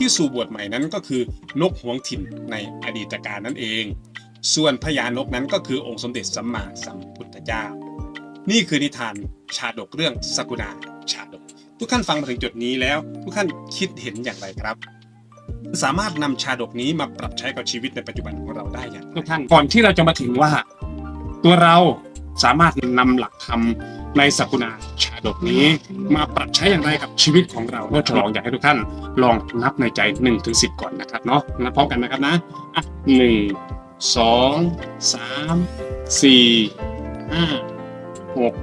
ที่สู่บวชใหม่นั้นก็คือนกหวงถิ่นในอดีตการนั่นเอง ส่วนพญานกนั้นก็คือองค์สมเด็จสัมมาสัมพุทธเจ้า นี่คือนิทานชาดกเรื่องสกุณาชาดก ทุกท่านฟังมาถึงจุดนี้แล้ว ทุกท่านคิดเห็นอย่างไรครับ สามารถนำชาดกนี้มาปรับใช้กับชีวิตในปัจจุบันของเราได้อย่างทุกท่านก่อนที่เราจะมาถึงว่า ตัวเราสามารถนำหลักธรรมในสกุณาชา ดกนี้ มาปรับใช้อย่างไรกับชีวิตของเราเพื่อฉลองอยากให้ทุกท่านลองนับในใจ1นถึงสิก่อนนะครับเนาะนับพร้อมกันนะครับนะอะหนึ่งสองสามสี่ห้าหก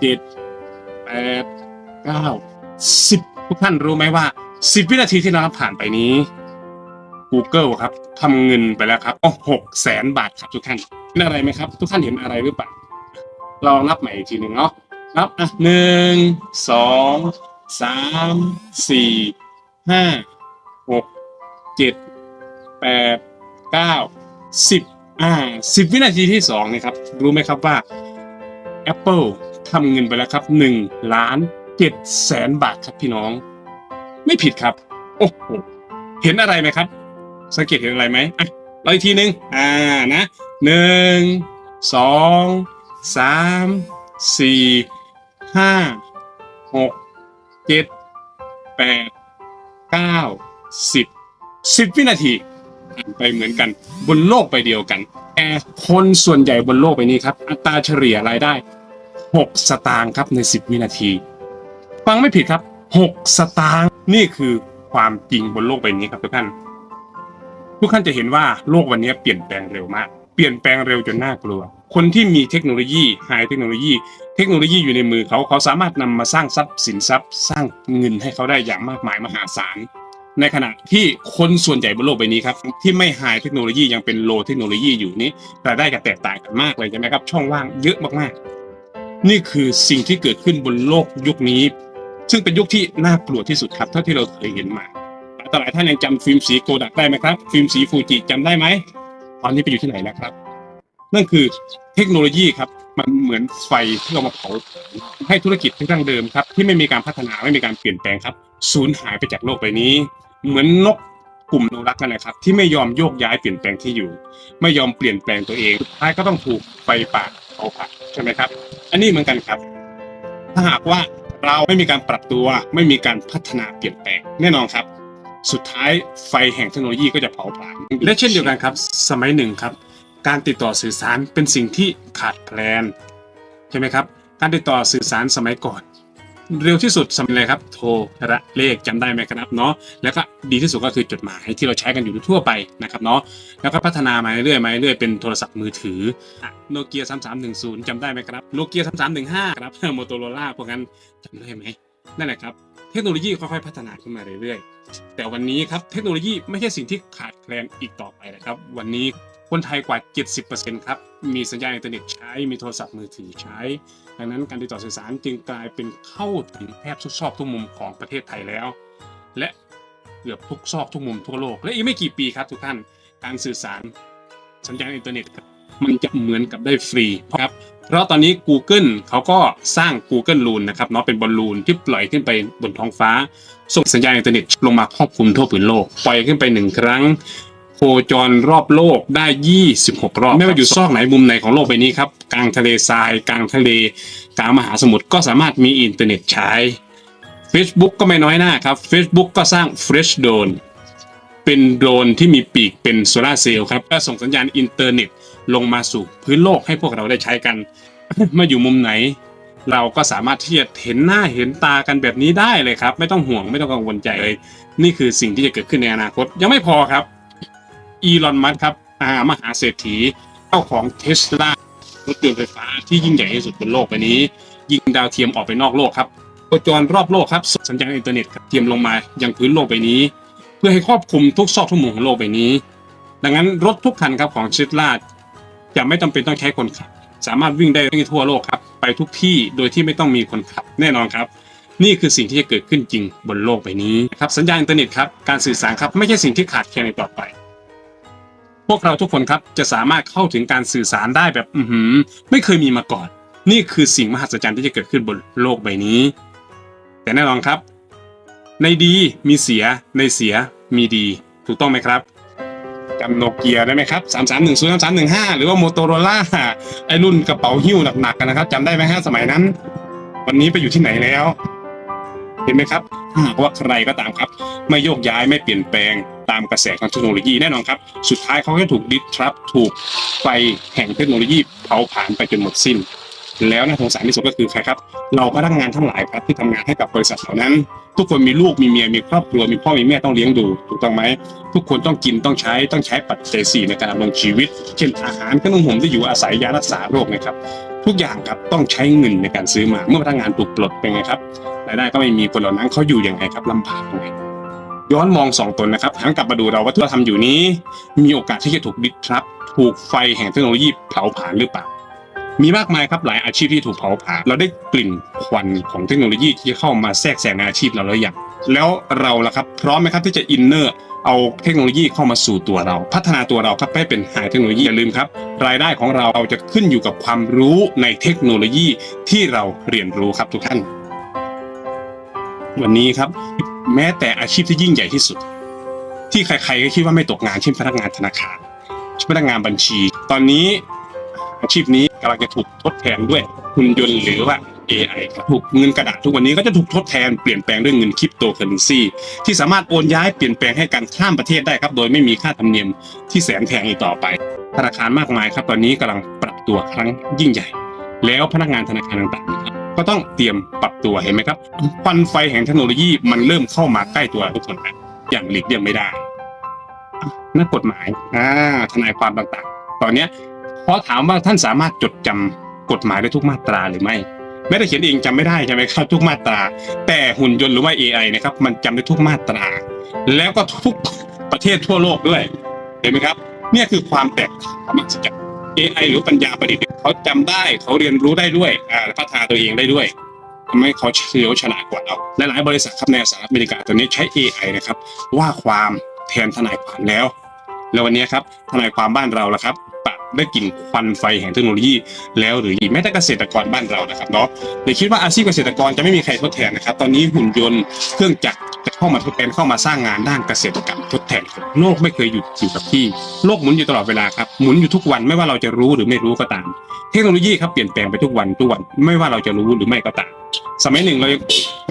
เจ็ดแปดเก้าสิบทุกท่านรู้ไหมว่าสิบวินาทีที่เราผ่านไปนี้ Google ครับทำเงินไปแล้วครับก็หกแสนบาทครับทุกท่านเห็นอะไรไหมครับ ทุกท่านเห็นอะไรหรือเปล่าลองนับใหม่อีกทีหนึ่งเนาะ นับอะหนึ่งสองสามสี่ห้าหกเจ็ดแปดเก้าสิบอ่าสิบวินาทีที่สองเนะครับ รู้ไหมครับว่า Apple ทำเงินไปแล้วครับหนึ่งล้านเจ็ดแสนบาทครับพี่น้อง ไม่ผิดครับ โอ้โหเห็นอะไรไหมครับ สังเกตเห็นอะไรไหมอะเราอีกทีหนึ่งอ่านะหนึ่งสองสามสี่ ห้าหกเจ็ดแปดเก้าสิบสิบวินาทีไปเหมือนกันบนโลกใบเดียวกันแต่คนส่วนใหญ่บนโลกใบนี้ครับ อัตราเฉลี่ยรายได้ 6 สตางค์ครับใน 10 วินาที ฟังไม่ผิดครับ 6 สตางค์นี่คือความจริงบนโลกใบนี้ครับทุกท่าน ทุกท่านจะเห็นว่าโลกวันนี้เปลี่ยนแปลงเร็วมาก เปลี่ยนแปลงเร็วจนน่ากลัว คนที่มีเทคโนโลยีไฮเทคโนโลยี เทคโนโลยีอยู่ในมือเขาเขาสามารถนำมาสร้างทรัพย์สินทรัพย์ สร้างเงินให้เขาได้อย่างมากมายมหาศาลในขณะที่คนส่วนใหญ่บนโลกใบนี้ครับที่ไม่ไฮเทคโนโลยียังเป็นโลเทคโนโลยีอยู่นี้รายได้ก็แตกต่างกันมากเลยใช่ไหมครับ ช่องว่างเยอะมากๆ นี่คือสิ่งที่เกิดขึ้นบนโลกยุคนี้ ซึ่งเป็นยุคที่น่ากลัวที่สุดครับเท่าที่เราเคยเห็นมาแต่หลายท่านยังจำฟิล์มสีโกดักได้ไหมครับ ฟิล์มสีฟูจิจำได้ไหม ตอนนี้ไปอยู่ที่ไหนแล้วครับ นั่นคือเทคโนโลยีครับ มันเหมือนไฟที่เรามาเผาให้ธุรกิจที่ดั้งเดิมครับ ที่ไม่มีการพัฒนาไม่มีการเปลี่ยนแปลงครับสูญหายไปจากโลกใบนี้ เหมือนนกกลุ่มอนุรักษ์นั่นแหละครับ ที่ไม่ยอมโยกย้ายเปลี่ยนแปลงที่อยู่ ไม่ยอมเปลี่ยนแปลงตัวเองสุดท้ายก็ต้องถูกไฟป่าเผาผลาญใช่ไหมครับ อันนี้เหมือนกันครับ ถ้าหากว่าเราไม่มีการปรับตัว ไม่มีการพัฒนาเปลี่ยนแปลงแน่นอนครับ สุดท้ายไฟแห่งเทคโนโลยีก็จะเผาผลาญและเช่นเดียวกันครับ สมัยหนึ่งครับ การติดต่อสื่อสารเป็นสิ่งที่ขาดแคลนใช่ไหมครับ การติดต่อสื่อสารสมัยก่อน เร็วที่สุดสมัยอะไรครับ โทรระเลขจำได้ไหมครับเนาะแล้วก็ดีที่สุดก็คือจดหมายที่เราใช้กันอยู่ทั่วไปนะครับเนาะแล้วก็พัฒนามาเรื่อยๆมาเรื่อยๆเป็นโทรศัพท์มือถือโนเกีย3310จำได้ไหมครับโนเกีย3315ครับโมโตโรล่าพวกนั้นจำได้ไหมนั่นแหละครับ เทคโนโลยีค่อยๆพัฒนาขึ้นมาเรื่อยๆ แต่วันนี้ครับเทคโนโลยีไม่ใช่สิ่งที่ขาดแคลนอีกต่อไปนะครับ วันนี้คนไทยกว่า 70%ครับ มีสัญญาณอินเทอร์เน็ตใช้ มีโทรศัพท์มือถือใช้ ดังนั้นการติดต่อสื่อสารจึงกลายเป็นเข้าถึงแทบทุกซอกทุกมุมของประเทศไทยแล้ว และเกือบทุกซอกทุกมุมทั่วโลก และอีกไม่กี่ปีครับทุกท่าน การสื่อสารสัญญาณอินเทอร์เน็ตมันจะเหมือนกับได้ฟรีครับ เพราะตอนนี้ Google เขาก็สร้าง Google Loon นะครับเนาะเป็นบอลลูนที่ปล่อยขึ้นไปบนท้องฟ้า ส่งสัญญาณอินเทอร์เน็ตลงมาครอบคลุมทั่วผืนโลก ปล่อยขึ้นไปหนึ่งครั้งโคจรรอบโลกได้ 26 รอบ ไม่ว่าอยู่ซอกไหนมุมไหนของโลกใบนี้ครับกลางทะเลทราย กลางทะเลกลางมหาสมุทรก็สามารถมีอินเทอร์เน็ตใช้ Facebook ก็ไม่น้อยหน้าครับ Facebook ก็สร้าง Fresh Drone เป็นโดรนที่มีปีกเป็นโซลาเซลล์ครับก็ส่งสัญญาณอินเทอร์เน็ต ลงมาสู่พื้นโลกให้พวกเราได้ใช้กัน มาอยู่มุมไหน เราก็สามารถที่จะเห็นหน้าเห็นตากันแบบนี้ได้เลยครับ ไม่ต้องห่วงไม่ต้องกังวลใจเลย นี่คือสิ่งที่จะเกิดขึ้นในอนาคต ยังไม่พอครับอีลอนมัสครับอามหาเศรษฐีเจ้าของเทสลารถยนต์ไฟฟ้าที่ยิ่งใหญ่ที่สุดบนโลกใบนี้ ยิงดาวเทียมออกไปนอกโลกครับโคจรรอบโลกครับสัญญาณอินเทอร์เน็ตครับเทียมลงมายังพื้นโลกใบนี้ เพื่อให้ครอบคลุมทุกซอกทุกมุมของโลกใบนี้ ดังนั้นรถทุกคันครับของเทสลา จะไม่จำเป็นต้องใช้คนขับ สามารถวิ่งได้ทั่วโลกครับ ไปทุกที่โดยที่ไม่ต้องมีคนขับ แน่นอนครับ นี่คือสิ่งที่จะเกิดขึ้นจริงบนโลกใบนี้ครับสัญญาณอินเทอร์เน็ตครับการสื่อสารครับไม่ใช่สิ่งที่ขาดแคลนอีกต่อไป พวกเราทุกคนครับจะสามารถเข้าถึงการสื่อสารได้แบบอือหือไม่เคยมีมาก่อน นี่คือสิ่งมหัศจรรย์ที่จะเกิดขึ้นบนโลกใบนี้ แต่แน่นอนครับ ในดีมีเสียในเสียมีดี ถูกต้องไหมครับ จำโนเกียได้ไหมครับ3 3 1 0 3 3 1 5หรือว่าโมโตโรล่าไอ้รุ่นกระเป๋าหิ้วหนักๆกันนะครับจำได้ไหมฮะสมัยนั้น วันนี้ไปอยู่ที่ไหนแล้ว เห็นไหมครับถ้าหากว่าใครก็ตามครับ ไม่โยกย้ายไม่เปลี่ยนแปลงตามกระแสของเทคโนโลยีแน่นอนครับ สุดท้ายเขาก็ถูกดิสทรัพถูกไฟแห่งเทคโนโลยีเผาผลาญไปจนหมดสิ้น แล้วน่าสงสารที่สุดก็คือใครครับ เราพนักงานทั้งหลายครับที่ทำงานให้กับบริษัทเหล่านั้น ทุกคนมีลูกมีเมียมีครอบครัวมีพ่อมีแม่ต้องเลี้ยงดูถูกต้องไหมทุกคนต้องกินต้องใช้ต้องใช้ปัจจัยสี่ในการดำรงชีวิต เช่นอาหารเครื่องนุ่งห่มที่อยู่อาศัยยารักษาโรคนะครับทุกอย่างครับต้องใช้เงินในการซื้อมาเมื่อพนักงานถูกปลดเป็นไงครับรายได้ก็ไม่มีคนเหล่านั้นเขาอยู่ยังไงครับลำบากยังไงย้อนมองสองตนนะครับหันกลับมาดูเราว่าที่เราทำอยู่นี้ มีโอกาสที่จะถูกดิสครับถูกไฟแห่งเทคโนโลยีเผาผลาญหรือเปล่า มีมากมายครับหลายอาชีพที่ถูกเผาผลาญเราได้กลิ่นควันของเทคโนโลยีที่เข้ามาแทรกแซงในอาชีพเราแล้วอย่างแล้วเราล่ะครับพร้อมไหมครับที่จะอินเนอร์เอาเทคโนโลยีเข้ามาสู่ตัวเรา พัฒนาตัวเราครับให้เป็นไฮเทคโนโลยีอย่าลืมครับ รายได้ของเราเราจะขึ้นอยู่กับความรู้ในเทคโนโลยีที่เราเรียนรู้ครับทุกท่าน วันนี้ครับ แม้แต่อาชีพที่ยิ่งใหญ่ที่สุด ที่ใครๆก็คิดว่าไม่ตกงานเช่นพนักงานธนาคารพนักงานบัญชี ตอนนี้ อาชีพนี้กำลังจะถูกทดแทนด้วยหุ่นยนต์หรือว่า AI ครับถูกเงินกระดาษทุกวันนี้ก็จะถูกทดแทนเปลี่ยนแปลงด้วยเงินคริปโตเคอเรนซีที่สามารถโอนย้ายเปลี่ยนแปลงให้การข้ามประเทศได้ครับ โดยไม่มีค่าธรรมเนียมที่แสนแพงอีกต่อไป ธนาคารมากมายครับ ตอนนี้กำลังปรับตัวครั้งยิ่งใหญ่ แล้วพนักงานธนาคารต่างๆครับก็ต้องเตรียมปรับตัวเห็นไหมครับควันไฟแห่งเทคโนโลยีมันเริ่มเข้ามาใกล้ตัวทุกคนแล้วอย่างหลีกเลี่ยงไม่ได้นักกฎหมายอ่าทนายความต่างๆ ตอนนี้ เนี้ยพอถามว่าท่านสามารถจดจำกฎหมายได้ทุกมาตราหรือไม่ไม่ได้เขียนเองจำไม่ได้ใช่ไหมครับ ทุกมาตรา แต่หุ่นยนต์หรือว่า AI นะครับ มันจำได้ทุกมาตรา แล้วก็ทุกประเทศทั่วโลกด้วย เห็นไหมครับ เนี่ยคือความแตกต่างมันจจ AI หรือปัญญาประดิษฐ์เขาจำได้เขาเรียนรู้ได้ด้วยอ่าพัฒนาตัวเองได้ด้วยทำให้เขาเฉลียวฉลาดกว่าเราหลายๆบริษัทครับในสหรัฐอเมริกาตอนนี้ใช้ AI นะครับ ว่าความแทนทนายความแล้ว แล้ววันนี้ครับทนายความบ้านเราละครับ ได้กลิ่นควันไฟแห่งเทคโนโลยี แล้วหรือแม้แต่เกษตรกรบ้านเรานะครับเนาะเลยคิดว่าอาชีพเกษตรกรจะไม่มีใครทดแทนนะครับ ตอนนี้หุ่นยนต์เครื่องจักรจะเข้ามาทดแทนเข้ามาสร้างงานด้านเกษตรกรรมทดแทนโลกไม่เคยหยุดอยู่กับที่ โลกหมุนอยู่ตลอดเวลาครับหมุนอยู่ทุกวันไม่ว่าเราจะรู้หรือไม่รู้ก็ตาม เทคโนโลยีครับเปลี่ยนแปลงไปทุกวันทุกวันไม่ว่าเราจะรู้หรือไม่ก็ตามสมัยหนึ่งเรา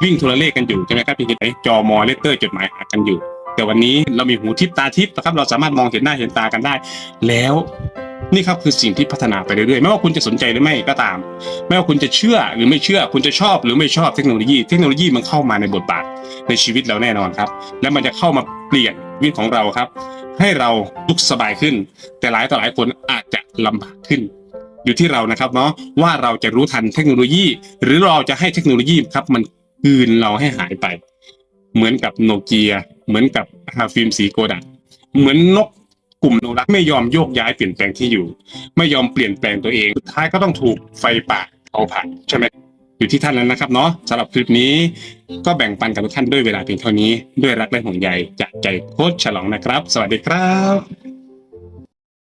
วิ่งโทรเลขกันอยู่ใช่ไหมครับพี่คิดไหมจอมอเลตเตอร์จดหมายหากันอยู่ แต่วันนี้เรามีหูทิพตาทิพนะครับเราสามารถมองเห็นหน้าเห็นตากันได้ แล้ว นี่ครับคือสิ่งที่พัฒนาไปเรื่อยๆไม่ว่าคุณจะสนใจหรือไม่ก็ตาม ไม่ว่าคุณจะเชื่อหรือไม่เชื่อ คุณจะชอบหรือไม่ชอบเทคโนโลยี เทคโนโลยีมันเข้ามาในบทบาทในชีวิตเราแน่นอนครับ และมันจะเข้ามาเปลี่ยนชีวิตของเราครับ ให้เราลุกสบายขึ้น แต่หลายต่อหลายคนอาจจะลำบากขึ้น อยู่ที่เรานะครับเนาะว่าเราจะรู้ทันเทคโนโลยี หรือเราจะให้เทคโนโลยีครับ มันคืนเราให้หายไป เหมือนกับโนเกียเหมือนกับฮาฟิล์มสีโกดักเหมือนนก กลุ่มอนุรักษ์ไม่ยอมโยกย้ายเปลี่ยนแปลงที่อยู่ ไม่ยอมเปลี่ยนแปลงตัวเองสุดท้ายก็ต้องถูกไฟป่าเผาผ่านใช่ไหมอยู่ที่ท่านแล้วนะครับเนาะสำหรับคลิปนี้ก็แบ่งปันกับทุกท่านด้วยเวลาเพียงเท่านี้ ด้วยรักและห่วงใยจากใจโค้ชฉลองนะครับ สวัสดีครับ